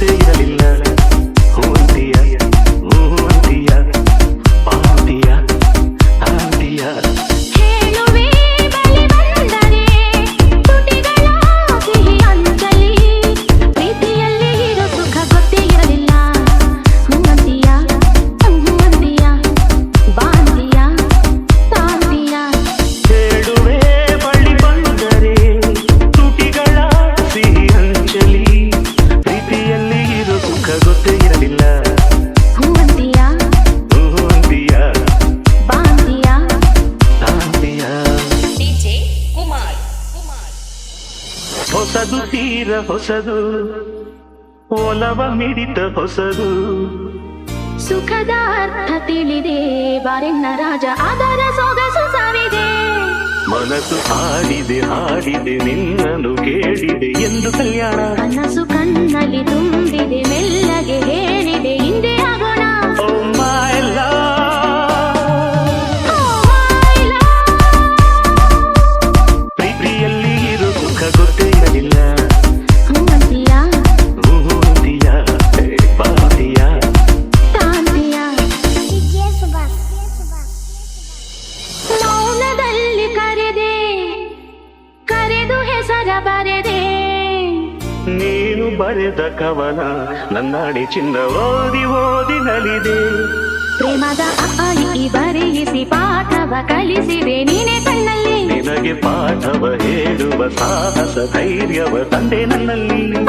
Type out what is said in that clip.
te y el ತೀರ ಹೊಸದು ಒಲವ ಮಿಡಿತ ಹೊಸದು. ಸುಖದ ಅರ್ಥ ತಿಳಿದೆ ಬಾರೆನ್ನ ರಾಜ ಅದರ ಸೊಗಸು ಸಾವಿದೆ. ಮನಸ್ಸು ಹಾಡಿದೆ ಹಾಡಿದೆ ನಿನ್ನನ್ನು ಕೇಳಿದೆ ಎಂದು ಕಲ್ಯಾಣ. ಕನಸು ಕಣ್ಣಲ್ಲಿ ತುಂಬಿದೆ ಮೆಲ್ಲಗೆ ನೀನು ಬರೆದ ಕವನ ನನ್ನಾಡಿ ಚಿನ್ನ ಓದಿ ಓದಿ ನಲಿದೆ. ಪ್ರೇಮದ ಅಪ್ಪಾಯಿ ಬರೆಯಿಸಿ ಪಾಠವ ಕಲಿಸಿದೆ. ನೀನೆ ಕಣ್ಣಲ್ಲಿ ನಿನಗೆ ಪಾಠವ ಹೇಳುವ ಸಾಹಸ ಧೈರ್ಯವ ತಂದೆ ನನ್ನಲ್ಲಿ.